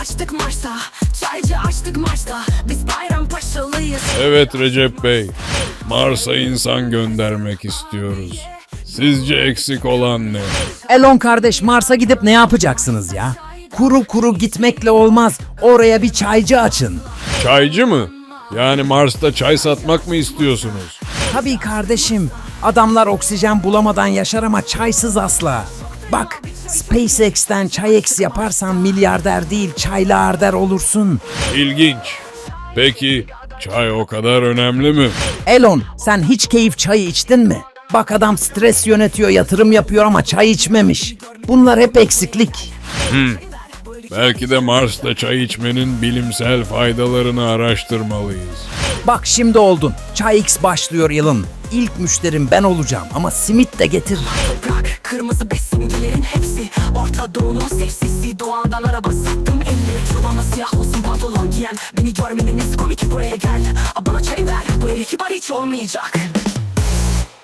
açtık Mars'ta Çaycı açtık Mars'ta Biz Bayrampaşalıyız Evet Recep Bey. Mars'a insan göndermek istiyoruz. Sizce eksik olan ne? Elon kardeş Mars'a gidip ne yapacaksınız ya? Kuru kuru gitmekle olmaz. Oraya bir çaycı açın. Çaycı mı? Yani Mars'ta çay satmak mı istiyorsunuz? Tabii kardeşim. Adamlar oksijen bulamadan yaşar ama çaysız asla. Bak SpaceX'ten çayex yaparsan milyarder değil çaylarder olursun. İlginç. Peki çay o kadar önemli mi? Elon sen hiç keyif çayı içtin mi? Bak adam stres yönetiyor yatırım yapıyor ama çay içmemiş. Bunlar hep eksiklik. Belki de Mars'ta çay içmenin bilimsel faydalarını araştırmalıyız. Bak şimdi oldun. Çay X başlıyor yılın. İlk müşterim ben olacağım ama simit de getir. Kırmızı besinlerin hepsi Orta Doğu'nun sevsisi Doğandan araba sattım elli Çobana siyah olsun pantolon giyen. Beni görmemeniz komik buraya gel. Bana çay ver. Bu herif kibar hiç olmayacak